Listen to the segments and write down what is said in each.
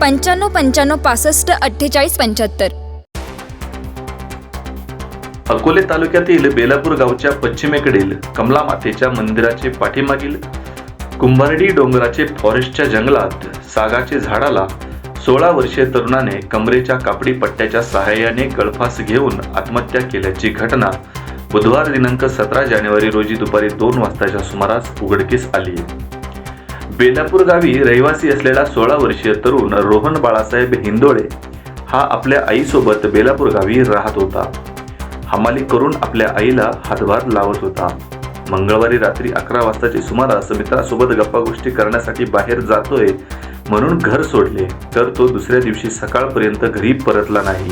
पंच्याण्णव पंच्याण्णव पासष्ट अठ्ठेचाळीस पंच्याहत्तर. अकोले तालुक्यातील बेलापूर गावच्या पश्चिमेकडील कमला मातेच्या मंदिराचे पाठीमागील कुंभारडी डोंगराचे फॉरेस्टच्या जंगलात सागाचे झाडाला सोळा वर्षीय तरुणाने कमरेच्या कापडी पट्ट्याच्या सहाय्याने गळफास घेऊन आत्महत्या केल्याची घटना बुधवार दिनांक सतरा जानेवारी रोजी दुपारी दोन वाजताच्या सुमारास उघडकीस आली. बेलापूर गावी रहिवासी असलेला सोळा वर्षीय तरुण रोहन बाळासाहेब हिंदोळे हा आपल्या आईसोबत बेलापूर गावी राहत होता. हमाली करून आपल्या आईला हातभार लावत होता. मंगळवारी रात्री अकरा वाजताची सुमारास मित्रासोबत गप्पा गोष्टी करण्यासाठी बाहेर जातोय म्हणून घर सोडले तर तो दुसऱ्या दिवशी सकाळपर्यंत घरी परतला नाही.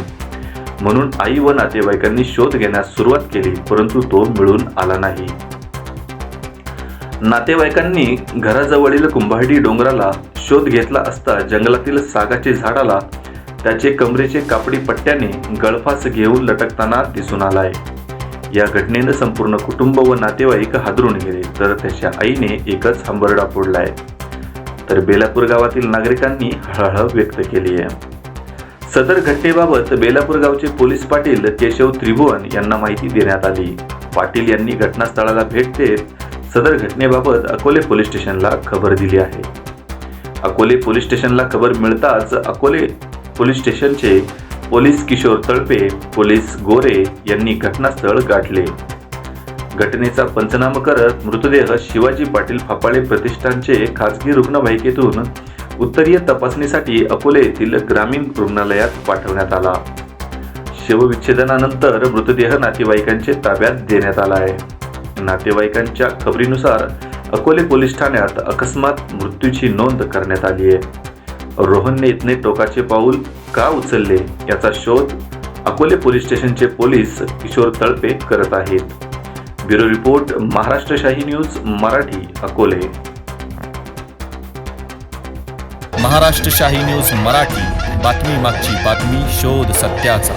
म्हणून आई व नातेवाईकांनी शोध घेण्यास सुरुवात केली परंतु तो मिळून आला नाही. नातेवाईकांनी घराजवळील कुंभार्डी डोंगराला शोध घेतला असता जंगलातील सागाचे झाडाला त्याचे कमरेचे कापडी पट्ट्याने गळफास घेऊन लटकताना दिसून आलाय. या घटनेनं संपूर्ण कुटुंब व नातेवाईक हादरून गेले तर त्याच्या आईने एकच हंबरडा फोडलाय. तर बेलापूर गावातील नागरिकांनी हळहळ व्यक्त केली आहे सदर घटनेबाबत बेलापूर गावचे पोलीस पाटील केशव त्रिभुवन यांना माहिती देण्यात आली. पाटील यांनी घटनास्थळाला भेट देत सदर घटनेबाबत अकोले पोलीस स्टेशनला खबर दिली आहे. अकोले पोलीस स्टेशनला खबर मिळताच अकोले पोलीस स्टेशनचे पोलीस किशोर तळपे पोलीस गोरे यांनी घटनास्थळ गाठले. घटनेचा पंचनामा करत मृतदेह शिवाजी पाटील फापाळे प्रतिष्ठानचे खासगी रुग्णवाहिकेतून उत्तरीय तपासणीसाठी अकोले येथील ग्रामीण रुग्णालयात पाठवण्यात आला. शवविच्छेदनानंतर मृतदेह नातेवाईकांचे ताब्यात देण्यात आला आहे. नातेवाईकांच्या खबरीनुसार अकोले पोलीस ठाण्यात अकस्मात मृत्यूची नोंद करण्यात आली आहे. रोहनने इतने टोकाचे पाऊल का उचलले याचा शोध अकोले पोलीस स्टेशनचे पोलीस किशोर तळपे करत आहेत. ब्युरो रिपोर्ट महाराष्ट्र शाही न्यूज मराठी अकोले. महाराष्ट्र शाही न्यूज मराठी. बातमी मागची बातमी शोध सत्याचा.